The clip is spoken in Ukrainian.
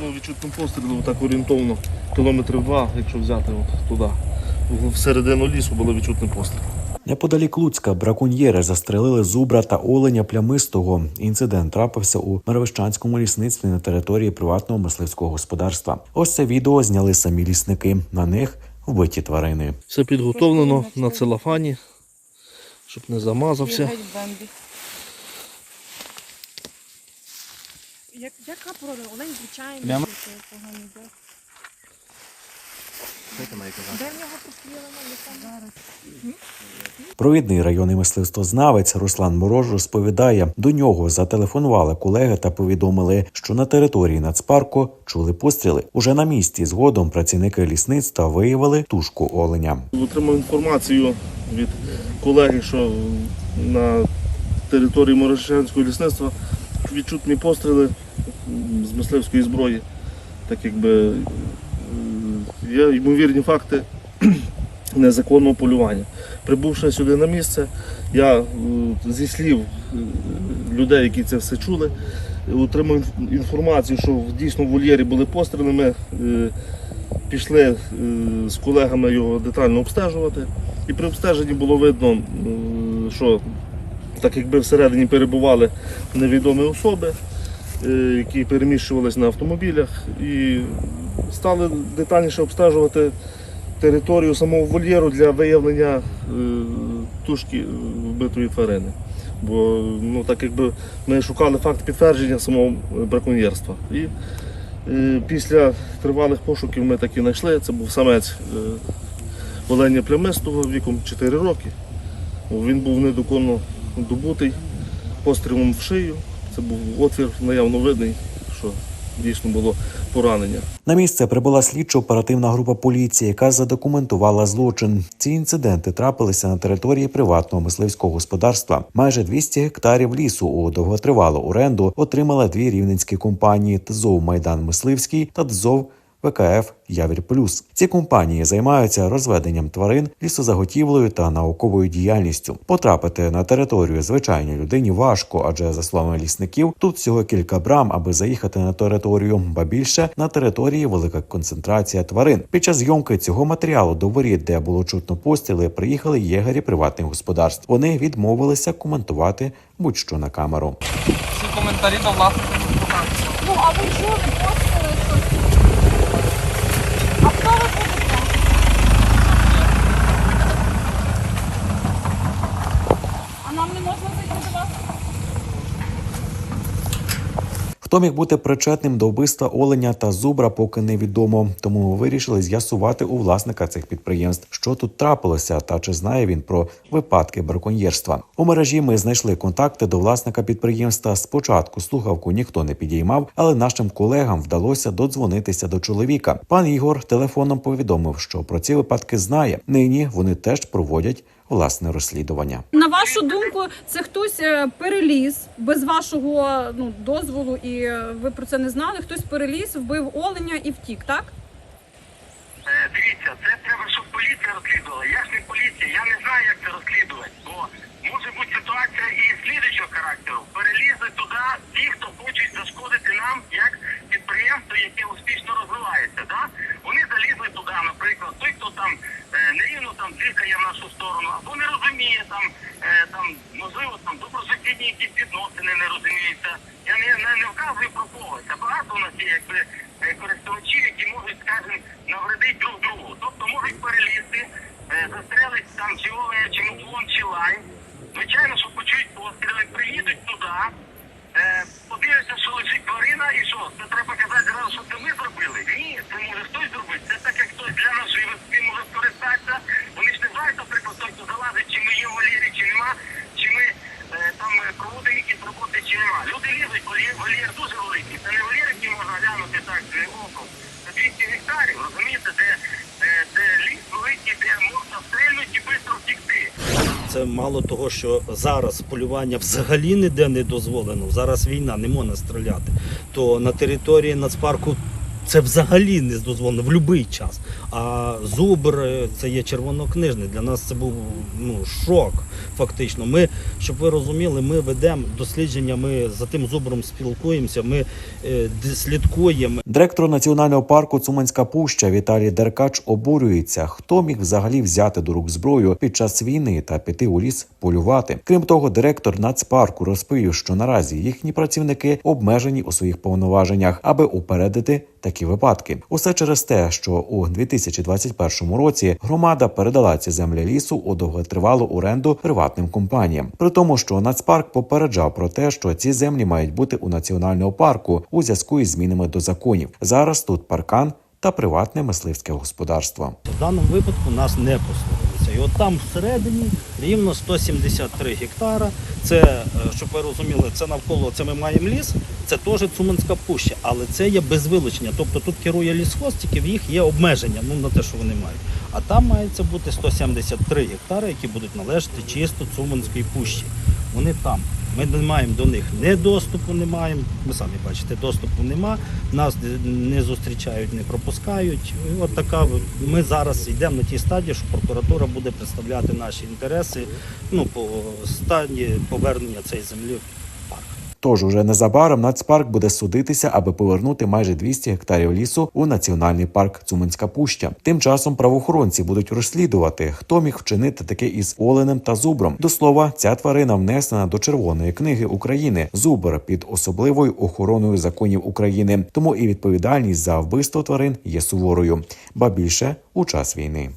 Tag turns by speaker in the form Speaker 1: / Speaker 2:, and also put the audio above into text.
Speaker 1: було відчутно пострілів, так орієнтовно кілометрів два, якщо взяти от туди. В середину лісу було відчутний постріл.
Speaker 2: Неподалік Луцька браконьєри застрелили зубра та оленя плямистого. Інцидент трапився у Мервищанському лісництві на території приватного мисливського господарства. Ось це відео зняли самі лісники. На них вбиті тварини.
Speaker 1: Все підготовлено на целофані, щоб не замазався.
Speaker 3: Як, яка порода? Олень звичайний.
Speaker 4: Прямо?
Speaker 3: чи поганий, да? Де в нього пострілено? Яка зараз?
Speaker 2: Провідний районний мисливствознавець Руслан Мороз розповідає, до нього зателефонували колеги та повідомили, що на території нацпарку чули постріли. Уже на місці згодом працівники лісництва виявили тушку оленя.
Speaker 1: Отримав інформацію від колеги, що на території Морошенського лісництва відчутні постріли з мисливської зброї. Так якби е, є ймовірні факти незаконного полювання. Прибувши сюди на місце, я е, зі слів е, людей, які це все чули, отримав інформацію, що дійсно в вольєрі були постріли. Ми пішли з колегами його детально обстежувати. І при обстеженні було видно, що так якби всередині перебували невідомі особи, які переміщувалися на автомобілях, і стали детальніше обстежувати територію самого вольєру для виявлення е, тушки е, вбитої тварини. Бо ну, так якби ми шукали факт підтвердження самого е, браконьєрства. І Е, Після тривалих пошуків ми таки знайшли. Це був самець е, оленя плямистого віком 4 роки. Він був недоконно добутий пострілом в шию. Це був отвір наявно видний, що дійсно було поранення.
Speaker 2: На місце прибула слідчо-оперативна група поліції, яка задокументувала злочин. Ці інциденти трапилися на території приватного мисливського господарства. Майже 200 гектарів лісу у довготривалу оренду отримали дві рівненські компанії ТЗОВ Майдан Мисливський та ТЗОВ ВКФ Явір Плюс. Ці компанії займаються розведенням тварин, лісозаготівлею та науковою діяльністю. Потрапити на територію звичайній людині важко, адже за словами лісників, тут всього кілька брам, аби заїхати на територію, ба більше на території велика концентрація тварин. Під час зйомки цього матеріалу до воріт, де було чутно постріли, приїхали єгері приватних господарств. Вони відмовилися коментувати будь-що на камеру.
Speaker 4: Всі коментарі до покажуть.
Speaker 3: Ну, а ви чули постріли щось? А хто ви будете? А нам не можна зайти до вас?
Speaker 2: Хто міг бути причетним до вбивства оленя та зубра, поки невідомо. Тому ми вирішили з'ясувати у власника цих підприємств, що тут трапилося, та чи знає він про випадки браконьєрства. У мережі ми знайшли контакти до власника підприємства. Спочатку слухавку ніхто не підіймав, але нашим колегам вдалося додзвонитися до чоловіка. Пан Ігор телефоном повідомив, що про ці випадки знає. Нині вони теж проводять власне розслідування.
Speaker 5: На вашу думку, це хтось е, переліз без вашого ну, дозволу, і е, ви про це не знали. Хтось переліз, вбив оленя і втік, так?
Speaker 6: Е, Дивіться, це треба, щоб поліція розслідувала. Я ж не поліція, я не знаю, як це розслідувати. Бо може бути ситуація і слідуючого характеру. Перелізли туди там дихає в нашу сторону, або не розуміє там, е, там можливо, там добросусідні якісь відносини не розуміються. Я не, не, не вказую про когось. А багато у нас є якби е, користувачів, які можуть, скажімо, навредити друг другу. Тобто можуть перелізти, е, застрелити там чи оленя, чи муфлон, чи лань. Звичайно, що почують постріли, приїдуть туди, е, подивляться, що лежить тварина, і що? Це треба казати зразу, що це ми зробили. Ні, це може хтось зробити. Це так, як хтось для нашої висоти може скористатися. Вони ж не знають, наприклад, той, хто залазить, чи ми є в вольєрі, чи нема, чи ми е, там е, проводимо якісь роботи, чи нема. Люди лізуть, вольєр, вольєр дуже великий. Це не вольєр, який можна глянути так е, оком. Це 200 гектарів, розумієте, де, де, де ліс великий, де можна стрельнути і швидко втікти.
Speaker 7: Це мало того, що зараз полювання взагалі ніде не дозволено. Зараз війна, не можна стріляти. То на території нацпарку це взагалі не дозволено в будь-який час. А зубр е, це є червонокнижний. Для нас це був ну, шок. Фактично. Ми, щоб ви розуміли, ми ведемо дослідження, ми за тим зубром спілкуємося, ми е, слідкуємо.
Speaker 2: Директор національного парку Цуманська Пуща Віталій Деркач обурюється, хто міг взагалі взяти до рук зброю під час війни та піти у ліс полювати. Крім того, директор нацпарку розповів, що наразі їхні працівники обмежені у своїх повноваженнях, аби упередити такі випадки. Усе через те, що у 2021 році громада передала ці землі лісу у довготривалу оренду приватним компаніям. При тому, що нацпарк попереджав про те, що ці землі мають бути у національному парку у зв'язку із змінами до законів. Зараз тут паркан та приватне мисливське господарство.
Speaker 7: В даному випадку нас не послухалися. І от там всередині рівно 173 гектара. Це, е, щоб ви розуміли, це навколо це ми маємо ліс, це теж Цуманська пуща, але це є без вилучення. Тобто тут керує лісхоз, тільки в їх є обмеження ну, на те, що вони мають. А там мається бути 173 гектари, які будуть належати чисто Цуманській пущі. Вони там. Ми не маємо до них не доступу, не маємо. Ви самі бачите, доступу нема. Нас не зустрічають, не пропускають. От така ми зараз йдемо на тій стадії, що прокуратура буде представляти наші інтереси ну, по стані повернення цієї землі в парк.
Speaker 2: Тож уже незабаром нацпарк буде судитися, аби повернути майже 200 гектарів лісу у національний парк Цуманська Пуща. Тим часом правоохоронці будуть розслідувати, хто міг вчинити таке із оленем та зубром. До слова, ця тварина внесена до Червоної книги України. Зубр під особливою охороною законів України. Тому і відповідальність за вбивство тварин є суворою, ба більше у час війни.